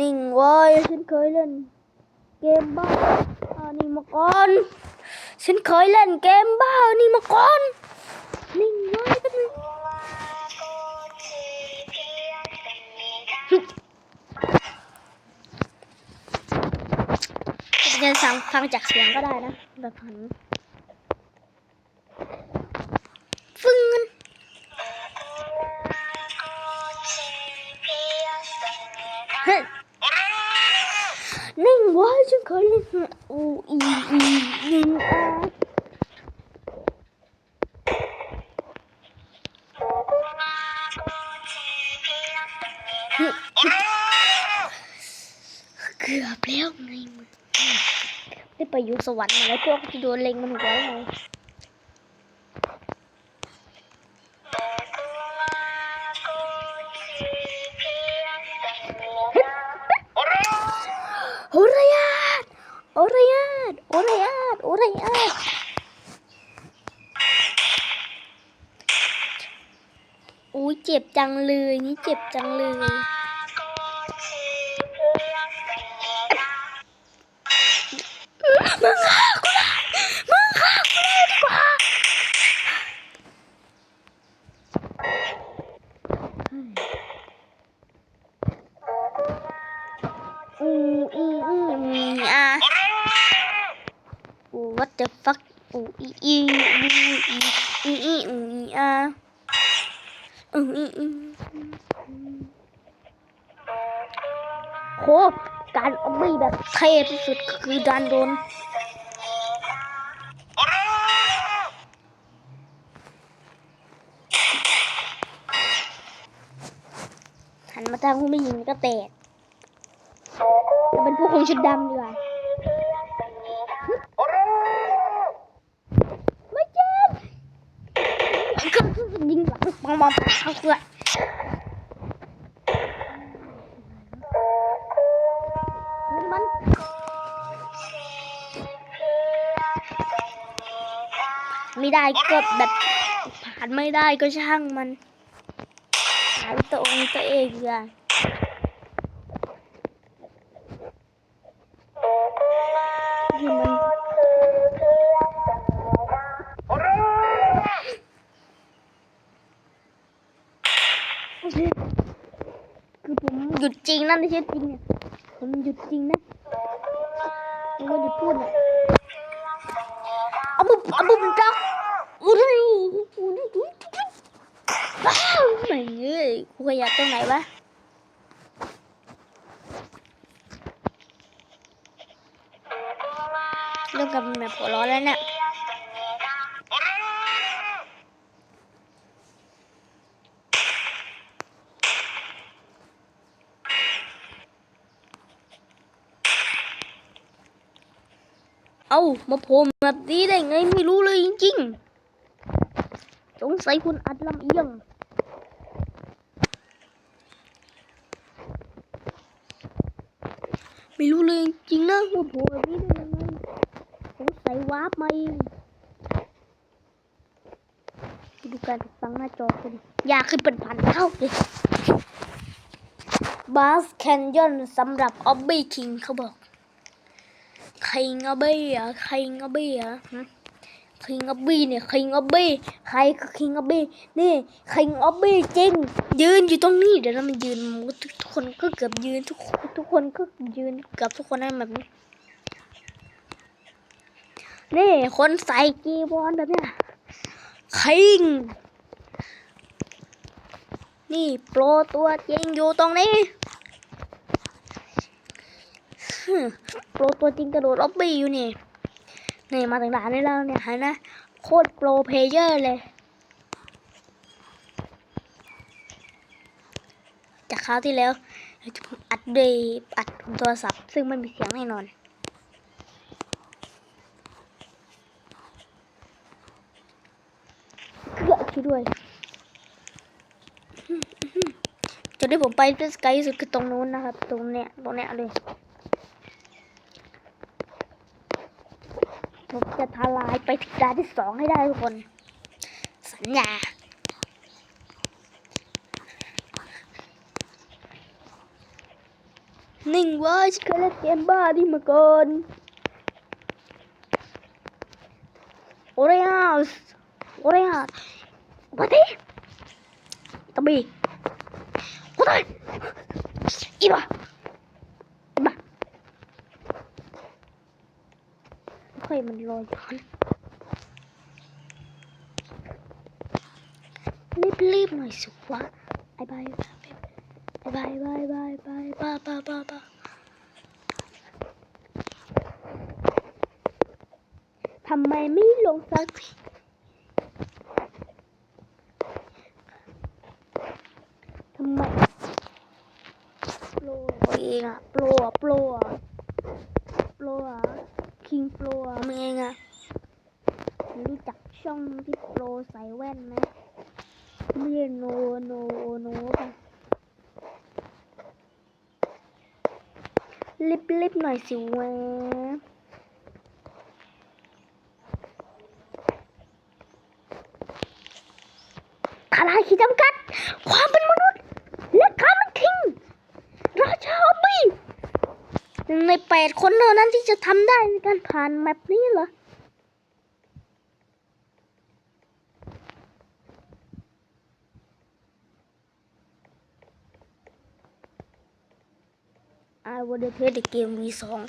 นิ่งเว้ยฉันเคยเล่นเกมบ้าอันนี้มาก่อน ฉันเคยเล่นเกมบ้าอันนี้มาก่อน นิ่งเว้ยแป๊บนึงจะฟังฟังจากเสียงก็ได้นะแบบหัน เว้ยฉันเคยเล่นอูอีอีนิ่งอะเกือบแล้วไงมึงได้ไปอยู่สวรรค์มาแล้วพวกที่โดนเล็งมันหัวแล้ไงโอรยา โอรยาตโอรยาตโอรยาตอุ้ยเจ็บจังเลย นี่เจ็บจังเลย มึงฆ่ อีอีอีอีอีอูอีอะอืมอืมอืมโหการเอาไม่แบบเทพที่สุดคือดันโดนหันมาทางผู้ไม่หญิงก็แตกจะเป็นผู้คุมชุดดำดีกว่า มองมองเขาเพื่อนมันไม่ได้ก็แบบผ่านไม่ได้ก็ช่างมันผ่านตัวเองตัวเองเลยาที่มัน คือผมหยุดจริงนั่นไม่ใช่จริงเนี่ยผมหยุดจริงนะผมไม่หยุดพูดเนี่ยเอาบุบเอาบุบดักอุ้ยว้าวไม่เอ้ยกูขยับตรงไหนวะเริ่มกับแบบหัวร้อนแล้วเนี่ย เอามาโผล่แบบนี้ได้ไงไม่รู้เลยจริงๆ สงสัยคุณอัดลำเอียงไม่รู้เลยจริงนะว่าโผล่แบบนี้ได้ยังไงสงสัยวาร์ปมาเองดูการติดตั้งหน้าจอกันอยากขึ้นเป็นพันเท่าเลยบาสแคนยอนสำหรับออบบี้คิงเขาบอก ครงอบี้อะใครงอบี้อะคิงออบบี้เนี่ยคิงออบบี้ใครคือคิงออบบี้นี่คิงออบบี้จริง ยืนอยู่ตรงนี้เดี๋ยวมันยืนทุกคนก็เกือบยืนทุกทุกคนก็ยืนเกือบทุกคนนั่นแบบนี้นี่คนใส่กีบอลแบบเนี้ยคิงนี่โปรตัวจริงอยู่ตรงนี้ โปรตัวจริงกระโดดออบบี้อยู่นี่นี่มาถึงด่านนี้แล้วเนี่ยฮะนะ โคตรโปรเพเยอร์เลย จากคราวที่แล้วอัดด้วยอัดโทรศัพท์ ซึ่งไม่มีเสียงแน่นอนเกือบช่วยด้วย จุดที่ผมไปที่สกายสุดคือตรงนู้นนะครับ ตรงเนี้ยตรงเนี้ยเลย ผมจะทลายไปถึงด่านที่สองให้ได้ทุกคน สัญญาฮนิ่งไว้ฉันเคยเล่นเกมบ้านี่มาก่อนโอเรียสโอเรียสมาดิตบีโอ้ยอีบ้าอีบ้า เฮ้ยมันลอยอยู่ข้างรีบรีบๆหน่อยสิวะไอ้บายบายบายบายบายบายบายบายบายทำไมไม่ลงสักทีทำไมโปรเองอะโปรอะโปรอะโปรอะ คิงโปรมึงเองอะรู้จักช่องที่โปรใส่แว่นไหมไม่ใช่โนโนโนป่ะรีบรีบหน่อยสิวะทลายขีดจำกัด ความเป็นมนุษย์ และการเป็นคิง ราชาออบบี้ หนึ่งในแปดคนเท่านั้นที่จะทำได้ในการผ่านแมปนี้เหรอ I would play the game V2